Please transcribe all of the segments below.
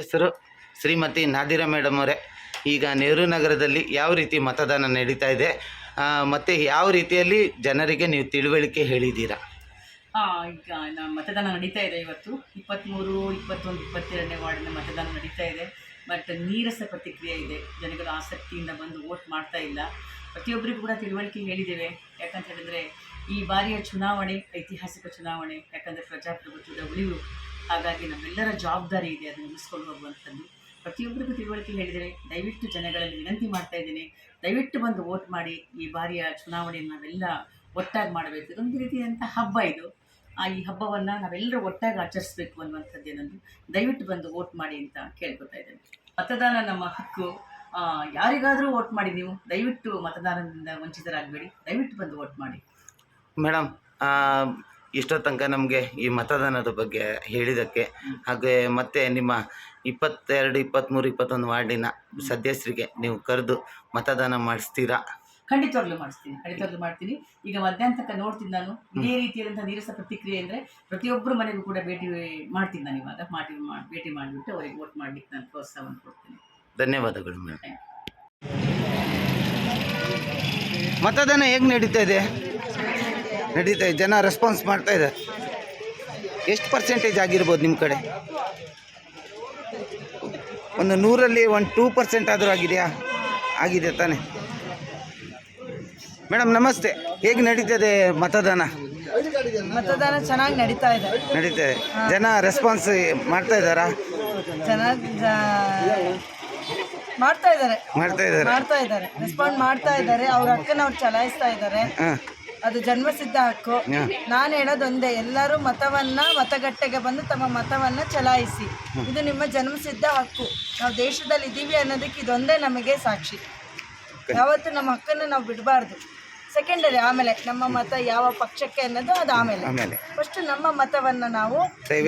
ಹೆಸರು ಶ್ರೀಮತಿ ನಾದಿರಾ ಮೇಡಮ್ ಅವರೇ. ಈಗ ನೆಹರು ನಗರದಲ್ಲಿ ಯಾವ ರೀತಿ ಮತದಾನ ನಡೀತಾ ಇದೆ? ಮತ್ತೆ ಯಾವ ರೀತಿಯಲ್ಲಿ ಜನರಿಗೆ ನೀವು ತಿಳುವಳಿಕೆ ಹೇಳಿದ್ದೀರಾ? ಈಗ ನಮ್ಮ ಮತದಾನ ನಡೀತಾ ಇದೆ ಇವತ್ತು. ಇಪ್ಪತ್ತ್ಮೂರು ಇಪ್ಪತ್ತೊಂದು, ಇಪ್ಪತ್ತೆರಡನೇ ವಾರ್ಡಿನ ಮತದಾನ ನಡೀತಾ ಇದೆ. ಬಟ್ ನೀರಸ ಪ್ರತಿಕ್ರಿಯೆ ಇದೆ. ಜನಗಳು ಆಸಕ್ತಿಯಿಂದ ಬಂದು ವೋಟ್ ಮಾಡ್ತಾ ಇಲ್ಲ. ಪ್ರತಿಯೊಬ್ಬರಿಗೂ ಕೂಡ ತಿಳುವಳಿಕೆ ಹೇಳಿದ್ದೇವೆ. ಯಾಕಂತ ಹೇಳಿದ್ರೆ ಈ ಬಾರಿಯ ಚುನಾವಣೆ, ಐತಿಹಾಸಿಕ ಚುನಾವಣೆ, ಯಾಕಂದರೆ ಪ್ರಜಾಪ್ರಭುತ್ವದ ಉಳಿವು ಹಾಗಾಗಿ ನಮ್ಮೆಲ್ಲರ ಜವಾಬ್ದಾರಿ ಇದೆ ಅದನ್ನು ಉಳಿಸ್ಕೊಂಡು ಹೋಗುವಂಥದ್ದು. ಪ್ರತಿಯೊಬ್ಬರಿಗೂ ತಿಳುವಳಿಕೆ ಹೇಳಿದರೆ ದಯವಿಟ್ಟು ಜನಗಳಲ್ಲಿ ವಿನಂತಿ ಮಾಡ್ತಾ ಇದ್ದೀನಿ. ದಯವಿಟ್ಟು ಬಂದು ವೋಟ್ ಮಾಡಿ ಈ ಬಾರಿಯ ಚುನಾವಣೆಯನ್ನು ನಾವೆಲ್ಲ ಒಟ್ಟಾಗಿ ಮಾಡಬೇಕು. ಇದೊಂದು ರೀತಿಯಾದಂಥ ಹಬ್ಬ ಇದು. ಆ ಈ ಹಬ್ಬವನ್ನು ನಾವೆಲ್ಲರೂ ಒಟ್ಟಾಗಿ ಆಚರಿಸಬೇಕು ಅನ್ನುವಂಥದ್ದೇ ನಾನು ದಯವಿಟ್ಟು ಬಂದು ವೋಟ್ ಮಾಡಿ ಅಂತ ಕೇಳ್ಕೊತಾ ಇದ್ದೇನೆ. ಮತದಾನ ನಮ್ಮ ಹಕ್ಕು. ಯಾರಿಗಾದರೂ ವೋಟ್ ಮಾಡಿ ನೀವು. ದಯವಿಟ್ಟು ಮತದಾನದಿಂದ ವಂಚಿತರಾಗಬೇಡಿ. ದಯವಿಟ್ಟು ಬಂದು ವೋಟ್ ಮಾಡಿ. ಮೇಡಮ್ ಇಷ್ಟೋ ತನಕ ನಮಗೆ ಈ ಮತದಾನದ ಬಗ್ಗೆ ಹೇಳಿದ್ದಕ್ಕೆ. ಹಾಗೆ ಮತ್ತೆ ನಿಮ್ಮ ಇಪ್ಪತ್ತೆರಡು ಇಪ್ಪತ್ತ್ಮೂರು ಇಪ್ಪತ್ತೊಂದು ವಾರ್ಡಿನ ಸದಸ್ಯರಿಗೆ ನೀವು ಕರೆದು ಮತದಾನ ಮಾಡಿಸ್ತೀರಾ? ಖಂಡಿತವಾಗ್ಲೂ ಮಾಡಿಸ್ತೀನಿ ಖಂಡಿತವಾಗ್ಲೂ ಮಾಡ್ತೀನಿ. ಈಗ ಮಧ್ಯಾಹ್ನ ತನಕ ನೋಡ್ತೀನಿ ನಾನು. ಇದೇ ರೀತಿಯಾದಂಥ ನೀರಸ ಪ್ರತಿಕ್ರಿಯೆ ಅಂದರೆ ಪ್ರತಿಯೊಬ್ಬರ ಮನೆಗೂ ಕೂಡ ಭೇಟಿ ಮಾಡ್ತೀನಿ ನಾನು ಇವಾಗ. ಮಾಡಿ ಮಾಡಿ ಭೇಟಿ ಮಾಡಿಬಿಟ್ಟು ಅವರಿಗೆ ವೋಟ್ ಮಾಡಲಿಕ್ಕೆ ನಾನು ಪ್ರೋತ್ಸಾಹವನ್ನು ಕೊಡ್ತೀನಿ. ಧನ್ಯವಾದಗಳು ಮೇಡಮ್. ಮತದಾನ ಹೇಗೆ ನಡೀತಾ ಇದೆ? ನಡೀತಾ ಇದೆ. ಜನ ರೆಸ್ಪಾನ್ಸ್ ಮಾಡ್ತಾ ಇದ್ದಾರೆ. ಎಷ್ಟು ಪರ್ಸೆಂಟೇಜ್ ಆಗಿರ್ಬೋದು ನಿಮ್ಮ ಕಡೆ? ಒಂದು ನೂರಲ್ಲಿ ಒಂದು ಟೂ ಪರ್ಸೆಂಟ್ ಆದರೂ ಆಗಿದೆಯಾ? ಆಗಿದೆ ತಾನೆ. ಮೇಡಮ್ ನಮಸ್ತೆ. ಹೇಗೆ ನಡೀತದೆ ಮತದಾನ? ಮತದಾನ ಚೆನ್ನಾಗಿ ನಡೀತಾ ಇದೆ. ನಡೀತಾ ಇದೆ. ಜನ ರೆಸ್ಪಾನ್ಸ್ ಮಾಡ್ತಾ ಇದ್ದಾರಾ? ಚೆನ್ನಾಗಿ ಮಾಡ್ತಾ ಇದ್ದಾರೆ. ಮಾಡ್ತಾ ಇದ್ದಾರೆ. ಮಾಡ್ತಾ ಇದ್ದಾರೆ. ರೆಸ್ಪಾಂಡ್ ಮಾಡ್ತಾ ಇದ್ದಾರೆ. ಅವ್ರ ಅಕ್ಕನ ಅವ್ರು ಚಲಾಯಿಸ್ತಾ ಇದ್ದಾರೆ. ಹಾಂ. ಅದು ಜನ್ಮಸಿದ್ಧ ಹಕ್ಕು. ನಾನು ಹೇಳೋದೊಂದೇ ಎಲ್ಲರೂ ಮತವನ್ನ ಮತಗಟ್ಟೆಗೆ ಬಂದು ತಮ್ಮ ಮತವನ್ನ ಚಲಾಯಿಸಿ. ಇದು ನಿಮ್ಮ ಜನ್ಮಸಿದ್ಧ ಹಕ್ಕು. ನಾವು ದೇಶದಲ್ಲಿ ಇದ್ದೀವಿ ಅನ್ನೋದಕ್ಕೆ ಇದೊಂದೇ ನಮಗೆ ಸಾಕ್ಷಿ. ಯಾವತ್ತು ನಮ್ಮ ಹಕ್ಕನ್ನು ನಾವು ಬಿಡಬಾರ್ದು. ಸೆಕೆಂಡರಿ ಆಮೇಲೆ ನಮ್ಮ ಮತ ಯಾವ ಪಕ್ಷಕ್ಕೆ ಅನ್ನೋದು ಅದು ಆಮೇಲೆ. ಫಸ್ಟ್ ನಮ್ಮ ಮತವನ್ನ ನಾವು.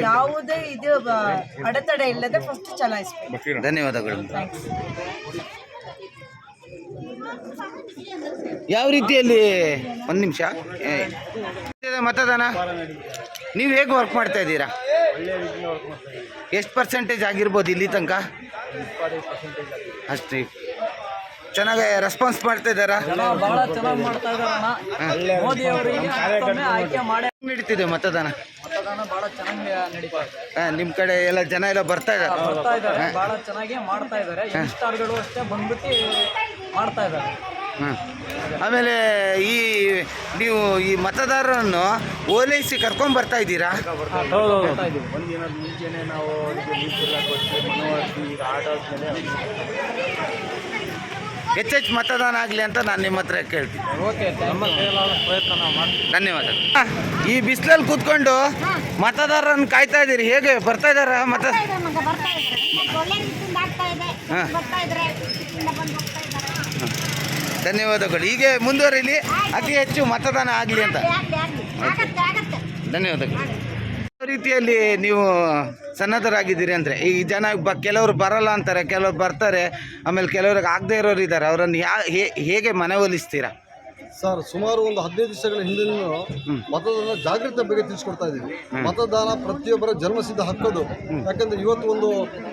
ಯಾವುದೇ ಇದು ಅಡೆತಡೆ ಇಲ್ಲದೆ ಫಸ್ಟ್ ಚಲಾಯಿಸ್ಬೇಕು. ಧನ್ಯವಾದಗಳು. ಯಾವ ರೀತಿಯಲ್ಲಿ ಒಂದು ನಿಮಿಷ? ಮತದಾನ. ನೀವು ಹೇಗೆ ವರ್ಕ್ ಮಾಡ್ತಾ ಇದ್ದೀರಾ? ಎಷ್ಟು ಪರ್ಸೆಂಟೇಜ್ ಆಗಿರ್ಬೋದು ಇಲ್ಲಿ ತನಕ? ಅಷ್ಟೇ. ಚೆನ್ನಾಗಿ ರೆಸ್ಪಾನ್ಸ್ ಮಾಡ್ತಾ ಇದ್ದಾರಾ? ಬಹಳ ಚೆನ್ನಾಗಿ ಮಾಡ್ತಾ ಇದಾರಣ್ಣ ಮೋದಿ ಅವರಿಗೆ ಮತ್ತೊಮ್ಮೆ ಆಯ್ಕೆ ಮಾಡಿ. ನಡೀತಿದೆ ಮತದಾನ? ಮತದಾನ ಬಹಳ ಚೆನ್ನಾಗಿ ನಡೀತಾ ಇದೆ. ನಿಮ್ಮ ಕಡೆ ಎಲ್ಲ ಜನ ಎಲ್ಲ ಬರ್ತಾ ಇದ್ದಾರೆ ಬರ್ತಾ ಇದ್ದಾರೆ ಬಹಳ ಚೆನ್ನಾಗಿ ಮಾಡ್ತಾ ಇದ್ದಾರೆ ಯಂಗ್ಸ್ಟಾರ್ಗಳು ಅಷ್ಟೇ ಬಂದ್ಬಿಟ್ಟು ಮಾಡ್ತಾ ಇದ್ದಾರೆ ಆಮೇಲೆ ಈ ನೀವು ಈ ಮತದಾರರನ್ನು ಓಲೈಸಿ ಕರ್ಕೊಂಡ್ ಬರ್ತಾ ಇದ್ದೀರಾ? ಬರ್ತಾ ಇದೀವಿ ಹೆಚ್ಚೆಚ್ಚು ಮತದಾನ ಆಗಲಿ ಅಂತ ನಾನು ನಿಮ್ಮ ಹತ್ರ ಕೇಳ್ತೀನಿ. ಓಕೆ ನಮ್ಮ ಕೈಲಾದ ಪ್ರಯತ್ನ ನಾವು ಮಾಡ್ತೀವಿ. ಧನ್ಯವಾದ ಈ ಬಿಸಿಲಲ್ಲಿ ಕೂತ್ಕೊಂಡು ಮತದಾರರನ್ನು ಕಾಯ್ತಾ ಇದ್ದೀರಿ. ಹೇಗೆ ಬರ್ತಾ ಇದ್ದಾರ ಮತ ಇದೆ ಬರ್ತಾ ಇದ್ದಾರೆ ಒಳ್ಳೆ ರೀತಿಯಿಂದ ಆಗ್ತಾ ಬರ್ತಾ ಇದ್ದಾರೆ ಖುಷಿಯಿಂದ ಬಂದು ಹೋಗ್ತಾ ಇದ್ದಾರೆ. ಧನ್ಯವಾದಗಳು. ಹೀಗೆ ಮುಂದುವರಿಲಿ. ಅತಿ ಹೆಚ್ಚು ಮತದಾನ ಆಗಲಿ ಅಂತ. ಧನ್ಯವಾದಗಳು. ಯಾವ ರೀತಿಯಲ್ಲಿ ನೀವು ಸನ್ನದ್ಧರಾಗಿದ್ದೀರಿ ಅಂದರೆ, ಈ ಜನ ಬ, ಕೆಲವರು ಬರಲ್ಲ ಅಂತಾರೆ, ಕೆಲವರು ಬರ್ತಾರೆ, ಆಮೇಲೆ ಕೆಲವ್ರಿಗೆ ಆಗದೇ ಇರೋರು ಇದ್ದಾರೆ, ಅವರನ್ನು ಯಾ ಹೇಗೆ ಮನವೊಲಿಸ್ತೀರಾ? ಸರ್ ಸುಮಾರು ಒಂದು ಹದಿನೈದು ದಿವಸಗಳ ಹಿಂದಿನ ಮತದಾನ ಜಾಗೃತಿ ಬಗ್ಗೆ ತಿಳಿಸ್ಕೊಡ್ತಾ ಇದ್ದೀವಿ. ಮತದಾನ ಪ್ರತಿಯೊಬ್ಬರ ಜನ್ಮಸಿದ್ಧ ಹಕ್ಕದು. ಯಾಕಂದ್ರೆ ಇವತ್ತು ಒಂದು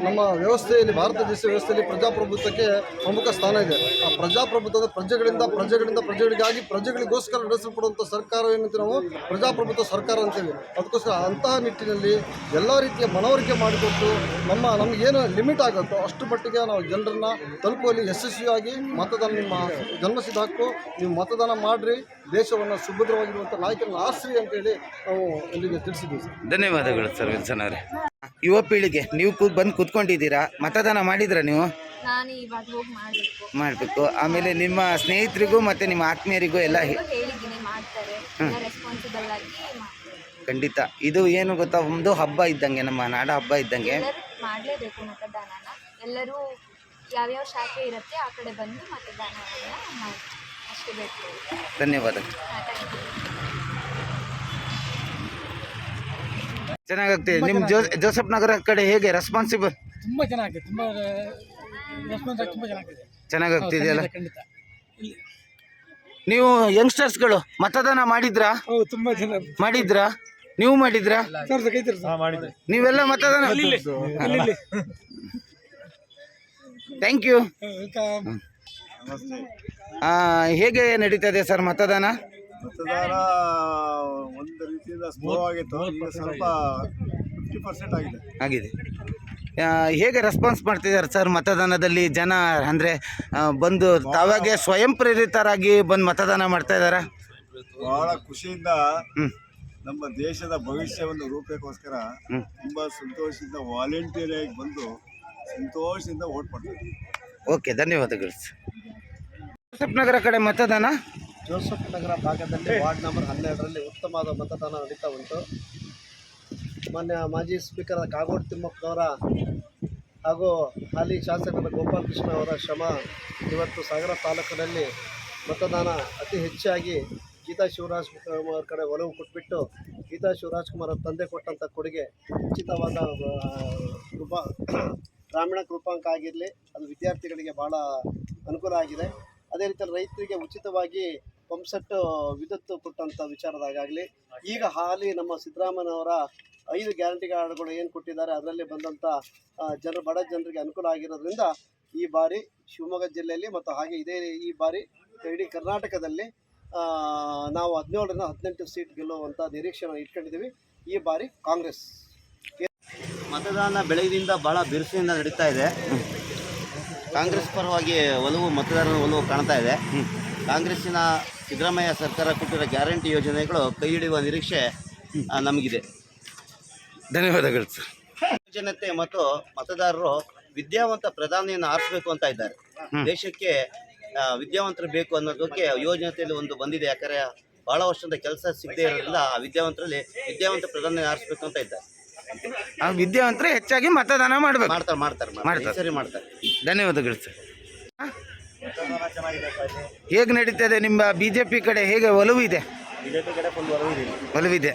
ನಮ್ಮ ವ್ಯವಸ್ಥೆಯಲ್ಲಿ ಭಾರತ ದೇಶ ವ್ಯವಸ್ಥೆಯಲ್ಲಿ ಪ್ರಜಾಪ್ರಭುತ್ವಕ್ಕೆ ಪ್ರಮುಖ ಸ್ಥಾನ ಇದೆ. ಆ ಪ್ರಜಾಪ್ರಭುತ್ವದ ಪ್ರಜೆಗಳಿಂದ ಪ್ರಜೆಗಳಿಂದ ಪ್ರಜೆಗಳಿಗಾಗಿ ಪ್ರಜೆಗಳಿಗೋಸ್ಕರ ನಡೆಸಲ್ಪಡುವಂಥ ಸರ್ಕಾರ ಏನಂತ ನಾವು ಪ್ರಜಾಪ್ರಭುತ್ವ ಸರ್ಕಾರ ಅಂತೇವೆ ಅದಕ್ಕೋಸ್ಕರ ಅಂತಹ ನಿಟ್ಟಿನಲ್ಲಿ ಎಲ್ಲ ರೀತಿಯ ಮನವರಿಕೆ ಮಾಡಿಕೊಟ್ಟು ನಮ್ಮ ನಮಗೇನು ಲಿಮಿಟ್ ಆಗುತ್ತೋ ಅಷ್ಟು ಮಟ್ಟಿಗೆ ನಾವು ಜನರನ್ನ ತಲುಪುವಲ್ಲಿ ಯಶಸ್ವಿಯಾಗಿ ಮತದಾನ ನಿಮ್ಮ ಜನ್ಮಸಿದ್ಧ ಹಕ್ಕು ನೀವು ಮತದಾನ ಮಾಡಿರಿ ದೇಶವನ್ನು ಸುಭದ್ರವಾಗಿರುವಂಥ ನಾಯಕರನ್ನ ಆಶ್ರಿ ಅಂತೇಳಿ ನಾವು ಇಲ್ಲಿಗೆ ತಿಳಿಸಿದ್ದೀವಿ ಸರ್. ಧನ್ಯವಾದಗಳು ಸರ್ ವಿಲ್ಸನ್ ಅವರೇ. ಯುವ ಪೀಳಿಗೆ ನೀವು ಕೂತ್ ಬಂದು ಕೂತ್ಕೊಂಡಿದ್ದೀರಾ? ಮತದಾನ ಮಾಡಿದ್ರಾ ನೀವು? ನಾನು ಇವಾಗ ಹೋಗಿ ಮಾಡಬೇಕು. ಮಾಡಬೇಕು. ಆಮೇಲೆ ನಿಮ್ಮ ಸ್ನೇಹಿತರಿಗೂ ಮತ್ತೆ ನಿಮ್ಮ ಆತ್ಮೀಯರಿಗೂ ಎಲ್ಲ ಹೇ- ಹೇಳಿದ್ದೀನಿ ಮಾಡ್ತಾರೆ. ರೆಸ್ಪಾನ್ಸಿಬಲ್ ಆಗಿ ಮಾಡ್ತಾರೆ. ಖಂಡಿತ. ಇದು ಏನು ಗೊತ್ತಾ ಒಂದು ಹಬ್ಬ ಇದ್ದಂಗೆ ನಮ್ಮ ನಾಡ ಹಬ್ಬ ಇದ್ದಂಗೆ. ಎಲ್ಲರೂ ಮಾಡಲೇಬೇಕು ಮತದಾನನ. ಎಲ್ಲರೂ ಯಾವ್ಯಾವ ಶಾಖೆ ಇರುತ್ತೆ ಆ ಕಡೆ ಬಂದು ಮತದಾನ ಅಷ್ಟೇ ಬೇಕು. ಯು ಚೆನ್ನಾಗಾಗ್ತಿದೆ. ನಿಮ್ಮ ಜೋ ಜೋಸಫ್ ನಗರ ಕಡೆ ಹೇಗೆ? ರೆಸ್ಪಾನ್ಸಿಬಲ್ ತುಂಬ ಚೆನ್ನಾಗಿದೆ. ತುಂಬ ರೆಸ್ಪಾನ್ಸ್ ತುಂಬ ಚೆನ್ನಾಗಿದೆ. ಚೆನ್ನಾಗಾಗ್ತಿದೆಯಲ್ಲ? ಖಂಡಿತ ನೀವು ಯಂಗ್ಸ್ಟರ್ಸ್ಗಳು ಮತದಾನ ಮಾಡಿದ್ರಾ? ಹೌದು ತುಂಬ ಜನ. ಮಾಡಿದ್ರಾ? ನೀವು ಮಾಡಿದ್ರಾ? ನೀವೆಲ್ಲ ಮತದಾನ ಥ್ಯಾಂಕ್ ಯು ಹೇಗೆ ನಡೀತದೆ ಸರ್ ಮತದಾನ? ಮತದಾನ ಒಂದು ರೀತಿಯಿಂದ ಸ್ಲೋ ಆಗಿತ್ತು. ಈಗ ಸ್ವಲ್ಪ ಫಿಫ್ಟಿ ಪರ್ಸೆಂಟ್ ಆಗಿದೆ. ಆಗಿದೆ. ಆ, ಹೇಗೆ ರೆಸ್ಪಾನ್ಸ್ ಮಾಡ್ತಿದ್ದಾರೆ ಸರ್ ಮತದಾನದಲ್ಲಿ ಜನ? ಅಂದರೆ ಬಂದು ತಾವಾಗೆ ಸ್ವಯಂ ಪ್ರೇರಿತರಾಗಿ ಬಂದು ಮತದಾನ ಮಾಡ್ತಾ ಇದ್ದಾರಾ? ಬಹಳ ಖುಷಿಯಿಂದ. ನಮ್ಮ ದೇಶದ ಭವಿಷ್ಯವನ್ನು ರೂಪಕ್ಕೋಸ್ಕರ ತುಂಬ ತುಂಬಾ ಸಂತೋಷದಿಂದ ವಾಲಂಟಿಯರ್ ಆಗಿ ಬಂದು ಸಂತೋಷದಿಂದ ಓಟ್ ಮಾಡ್ತಾರೆ ಓಕೆ ಧನ್ಯವಾದಗಳು ಸರ್. ನಗರ ಕಡೆ ಮತದಾನ? ಜೋಸೆಫ್ ನಗರ ಭಾಗದಲ್ಲಿ ವಾರ್ಡ್ ನಂಬರ್ ಹನ್ನೆರಡರಲ್ಲಿ ಉತ್ತಮವಾದ ಮತದಾನ ನಡೀತಾ ಉಂಟು. ಮಾನ್ಯ ಮಾಜಿ ಸ್ಪೀಕರ್ ಕಾಗೋಡು ತಿಮ್ಮಪ್ಪನವರ ಹಾಗೂ ಹಾಲಿ ಶಾಸಕರ ಗೋಪಾಲಕೃಷ್ಣ ಅವರ ಶ್ರಮ ಇವತ್ತು ಸಾಗರ ತಾಲೂಕಿನಲ್ಲಿ ಮತದಾನ ಅತಿ ಹೆಚ್ಚಾಗಿ ಗೀತಾ ಶಿವರಾಜ್ ಕುಮಾರ್ ಕಡೆ ಒಲವು ಕೊಟ್ಬಿಟ್ಟು ಗೀತಾ ಶಿವರಾಜ್ ಕುಮಾರ್ ತಂದೆ ಕೊಟ್ಟಂಥ ಕೊಡುಗೆ ಉಚಿತವಾದ ಕೃಪ, ಗ್ರಾಮೀಣ ಕೃಪಾಂಕ ಆಗಿರಲಿ, ಅದು ವಿದ್ಯಾರ್ಥಿಗಳಿಗೆ ಭಾಳ ಅನುಕೂಲ ಆಗಿದೆ. ಅದೇ ರೀತಿಯಲ್ಲಿ ರೈತರಿಗೆ ಉಚಿತವಾಗಿ ಪಂಪ್ಸೆಟ್ ವಿದ್ಯುತ್ ಕೊಟ್ಟಂಥ ವಿಚಾರದಾಗಲಿ ಈಗ ಹಾಲಿ ನಮ್ಮ ಸಿದ್ದರಾಮಯ್ಯನವರ ಐದು ಗ್ಯಾರಂಟಿ ಕಾರ್ಡ್ಗಳು ಏನು ಕೊಟ್ಟಿದ್ದಾರೆ, ಅದರಲ್ಲಿ ಬಂದಂಥ ಜನರು ಜನ, ಬಡ ಜನರಿಗೆ ಅನುಕೂಲ ಆಗಿರೋದ್ರಿಂದ ಈ ಬಾರಿ ಶಿವಮೊಗ್ಗ ಜಿಲ್ಲೆಯಲ್ಲಿ ಮತ್ತು ಹಾಗೆ ಇದೇ ಈ ಬಾರಿ ಇಡೀ ಕರ್ನಾಟಕದಲ್ಲಿ ನಾವು ಹದಿನೇಳರಿಂದ ಹದಿನೆಂಟು ಸೀಟ್ ಗೆಲ್ಲುವಂಥ ನಿರೀಕ್ಷೆ ಇಟ್ಕೊಂಡಿದ್ದೀವಿ. ಈ ಬಾರಿ ಕಾಂಗ್ರೆಸ್. ಮತದಾನ ಬೆಳಗಿನಿಂದ ಬಹಳ ಬಿರುಸಿನಿಂದ ನಡೀತಾ ಇದೆ. ಕಾಂಗ್ರೆಸ್ ಪರವಾಗಿ ಒಲವು ಮತದಾರರ ಒಲವು ಕಾಣ್ತಾ ಇದೆ. ಕಾಂಗ್ರೆಸ್ಸಿನ ಸಿದ್ದರಾಮಯ್ಯ ಸರ್ಕಾರ ಕೊಟ್ಟಿರೋ ಗ್ಯಾರಂಟಿ ಯೋಜನೆಗಳು ಕೈ ಹಿಡಿಯುವ ನಿರೀಕ್ಷೆ ನಮಗಿದೆ. ಧನ್ಯವಾದಗಳು ಸರ್. ಜನತೆ ಮತ್ತು ಮತದಾರರು ವಿದ್ಯಾವಂತ ಪ್ರಧಾನಿಯನ್ನು ಆರಿಸಬೇಕು ಅಂತ ಇದ್ದಾರೆ. ದೇಶಕ್ಕೆ ವಿದ್ಯಾವಂತರು ಬೇಕು ಅನ್ನೋದಕ್ಕೆ ಯೋಜನೆಯಲ್ಲಿ ಒಂದು ಬಂದಿದೆ. ಯಾಕಂದರೆ ಬಹಳ ವರ್ಷದ ಕೆಲಸ ಸಿಗದೇ ಇರೋದ್ರಿಂದ ಆ ವಿದ್ಯಾವಂತರಲ್ಲಿ ವಿದ್ಯಾವಂತ ಪ್ರಧಾನಿ ಆರಿಸಬೇಕು ಅಂತ ಇದ್ದಾರೆ. ಆ ವಿದ್ಯಾವಂತರು ಹೆಚ್ಚಾಗಿ ಮತದಾನ ಮಾಡಬೇಕು. ಮಾಡ್ತಾರೆ ಮಾಡ್ತಾರೆ ಮಾಡ್ತಾರೆ. ಸರಿ ಮಾಡ್ತಾರೆ. ಧನ್ಯವಾದಗಳು ಸರ್. ಹೇಗೆ ನಡೀತದೆ ನಿಮ್ಮ ಬಿ ಜೆ ಪಿ ಕಡೆ ಹೇಗೆ ಒಲವು ಇದೆ? ಬಿಜೆಪಿ ಕಡೆ ಫುಲ್ ಒಲವಿದೆ ಒಲವಿದೆ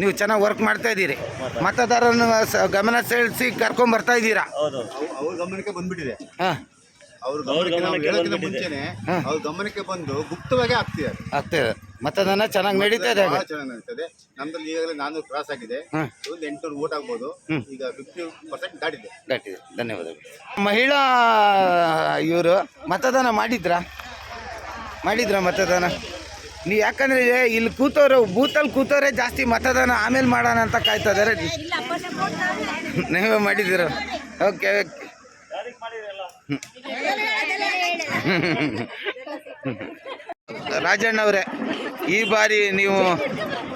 ನೀವು ಚೆನ್ನಾಗಿ ವರ್ಕ್ ಮಾಡ್ತಾ ಇದ್ದೀರಿ. ಮತದಾರರನ್ನು ಸ- ಗಮನ ಸೆಳೆಸಿ ಕರ್ಕೊಂಡ್ ಬರ್ತಾ ಇದ್ದೀರಾ? ಹೌದು. ಅವ್ರ ಗಮನಕ್ಕೆ ಬಂದ್ಬಿಟ್ಟಿದೆ. ಹಾಂ. ಅವ್ರ ಗಮನಕ್ಕೆ ನಾವು ಹೇಳೋಕ್ಕಿಂತ. ಮುಂಚೆನೆ ಅವ್ರ ಗಮನಕ್ಕೆ ಬಂದು ಗುಪ್ತವಾಗಿ ಆಗ್ತಿದ್ದಾರೆ. ಆಗ್ತದೆ. ಮತದಾನ ಚೆನ್ನಾಗಿ ನಡೀತಾ ಇದೆ ಬಹಳ ಚೆನ್ನಾಗಿ ನಡೀತದೆ ನಮ್ದಲ್ಲಿ ಈಗಾಗಲೇ ನಾನು ಕ್ರಾಸ್ ಆಗಿದೆ. ಒಂದು ಎಂಟುನೂರು ವೋಟ್ ಆಗ್ಬೋದು. ಈಗ ಫಿಫ್ಟಿ ಪರ್ಸೆಂಟ್ ದಾಟಿದೆ. ದಾಟಿದೆ. ಧನ್ಯವಾದಗಳು. ಮಹಿಳಾ ಇವರು ಮತದಾನ ಮಾಡಿದ್ರಾ? ಮಾಡಿದ್ರಾ ಮತದಾನ? ನೀವು ಯಾಕಂದ್ರೆ ಇಲ್ಲಿ ಕೂತೋರು ಬೂತಲ್ಲಿ ಕೂತವರೇ ಜಾಸ್ತಿ ಮತದಾನ ಆಮೇಲೆ ಮಾಡೋಣ ಅಂತ ಕಾಯ್ತಾ ಇದ್ದಾರೆ. ನೀವೇ ಮಾಡಿದ್ದೀರ? Okay okay. ರಾಜಣ್ಣ ಅವರೇ ಈ ಬಾರಿ ನೀವು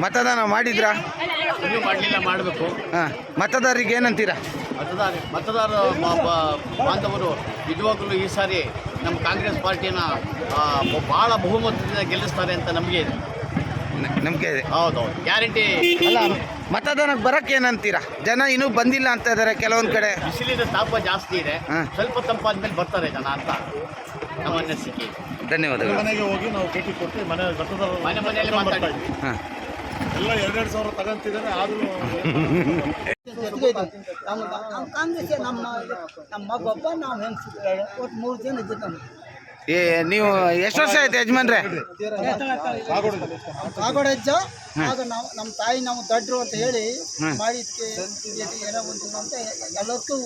ಮತದಾನ ಮಾಡಿದ್ರಾ? ಇನ್ನೂ ಮಾಡಲಿಲ್ಲ ಮಾಡಬೇಕು. ಹಾಂ ಮತದಾರರಿಗೆ ಏನಂತೀರಾ? ಮತದಾರ ಮತದಾರ ಬಾಂಧವರು ನಿಜವಾಗಲೂ ಈ ಸಾರಿ ನಮ್ಮ ಕಾಂಗ್ರೆಸ್ ಪಾರ್ಟಿನ ಬಹಳ ಬಹುಮತದಿಂದ ಗೆಲ್ಲಿಸ್ತಾರೆ ಅಂತ ನಮಗೆ ನಮಗೆ ನಂಬಿಕೆ ಇದೆ. ಹೌದೌದು. ಗ್ಯಾರಂಟಿ ಅಲ್ಲ ಮತದಾನಕ್ಕೆ ಬರಕ್ಕೆ ಏನಂತೀರಾ? ಜನ ಇನ್ನೂ ಬಂದಿಲ್ಲ ಅಂತ ಇದ್ದಾರೆ ಕೆಲವೊಂದು ಕಡೆ. ಬಿಸಿಲಿನ ತಾಪ ಜಾಸ್ತಿ ಇದೆ. ಹಾಂ. ಸ್ವಲ್ಪ ತಂಪಾದ್ಮೇಲೆ ಬರ್ತಾರೆ ಜನ ಅಂತ ನಮ್ಮ ಅನಿಸಿಕೆ. ಧನ್ಯವಾದಗಳು. ಮನೆಗೆ ಹೋಗಿ ನಾವು ಭೇಟಿ ಕೊಟ್ಟು ಮನೆ ಬರ್ತದ ಮನೆ ಮನೆಯಲ್ಲಿ ಮಾತಾಡಿ. ಹಾಂ. ಎಲ್ಲ ಎರಡೆರಡು ಸಾವಿರ ತಗೊಂತಿದ್ದಾರೆ ಆದರೂ ನಾವು ಕಾಂಗ್ರೆಸ್ ನಮ್ಮ ನಮ್ಮ ಮಗೊಬ್ಬ ನಾವು ಹೆಂಗೆ ಒಟ್ಟು ಮೂರು ಜನ ಇದ್ದಾನೆ ನಾವು ಏ ನೀವು ಎಷ್ಟು ವರ್ಷ ಆಯ್ತು ಯಜಮಾನ್ರೆ? ಕಾಗೋಡಜ್ಜ ಆಗ ನಾವು ನಮ್ಮ ತಾಯಿ ನಾವು ದಡ್ರು ಅಂತ ಹೇಳಿ ಮಾಡಿದ್ಕೆ ಏನೋ ಒಂದು ಅಂತ ಎಲ್ಲದಕ್ಕೂ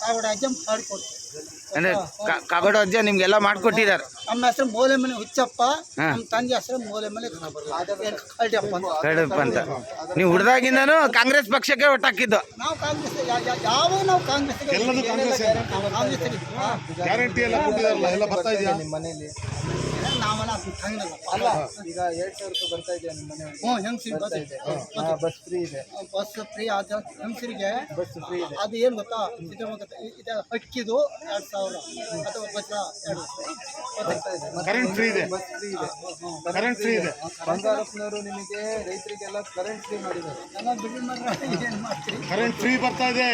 ಕಾಗೋಡ ಅಜ್ಜ ಮಾಡಿಕೊಡ್ತು ಅಂದರೆ ಕಾಗೋಡ ಅಜ್ಜ ನಿಮ್ಗೆಲ್ಲ ಮಾಡ್ಕೊಟ್ಟಿದ್ದಾರೆ? ನಮ್ಮ ಹೆಸರು ಮೋಲೆ ಮನೆ ಹುಚ್ಚಪ್ಪ ನಮ್ಮ ತಂದೆ ಹೆಸರು ಮೋಲೆ ಮನೆ ಕಳ್ಳಿಯಪ್ಪ ಅಂತ. ಕಡಪ ಅಂತ. ನೀವು ಹುಡ್ದಾಗಿಂದನೂ ಕಾಂಗ್ರೆಸ್ ಪಕ್ಷಕ್ಕೆ ಒಟ್ಟಾಕಿದ್ದು. ನಾವು ಕಾಂಗ್ರೆಸ್ ಯಾವ ನಾವು ಕಾಂಗ್ರೆಸ್ ಎಲ್ಲದೂ ಕಾಂಗ್ರೆಸ್ ಕಾಂಗ್ರೆಸ್ ಗ್ಯಾರಂಟಿ ಎಲ್ಲ ಕೊಟ್ಟಿದಾರಲ್ಲ ಎಲ್ಲ ಬರ್ತಾ ಇದೆಯಾ? ನಿಮ್ಮ ಮನೆಯಲ್ಲಿ ನಾವೆಲ್ಲ ಹಂಗಲ್ಲ ಅಲ್ಲ ಈಗ ಎರಡು ಸಾವಿರ ರೂಪಾಯಿ ಬರ್ತಾ ಇದೆ ನಿಮ್ಮ ಹ್ಞೂ ಬಸ್ ಫ್ರೀ ಇದೆ. ಬಸ್ ಫ್ರೀ ಆದ ಹೆಂಗಸರಿಗೆ? ಬಸ್ ಫ್ರೀ ಇದೆ. ಅದು ಏನು ಗೊತ್ತಾ? ಇದು ಗೊತ್ತಾ? ಇದು ಅಕ್ಕಿದು ಎರಡು ಸಾವಿರ. ಅಥವಾ ಬಸ್ ಎರಡು ಕರೆಂಟ್ ಫ್ರೀ ಇದೆ. ಬಸ್ ಫ್ರೀ ಇದೆ. ಕರೆಂಟ್ ಫ್ರೀ ಇದೆ. ಬಂಗಾರಪ್ಪನವರು ನಿಮಗೆ ರೈತರಿಗೆಲ್ಲ ಕರೆಂಟ್ ಫ್ರೀ ಮಾಡಿದ್ದಾರೆ. ಎಲ್ಲ ದುಡ್ಡು ಮಾಡ್ರೆ ಏನು ಮಾಡ್ತೀರಿ? ಕರೆಂಟ್ ಫ್ರೀ ಬರ್ತಾ ಇದೆ.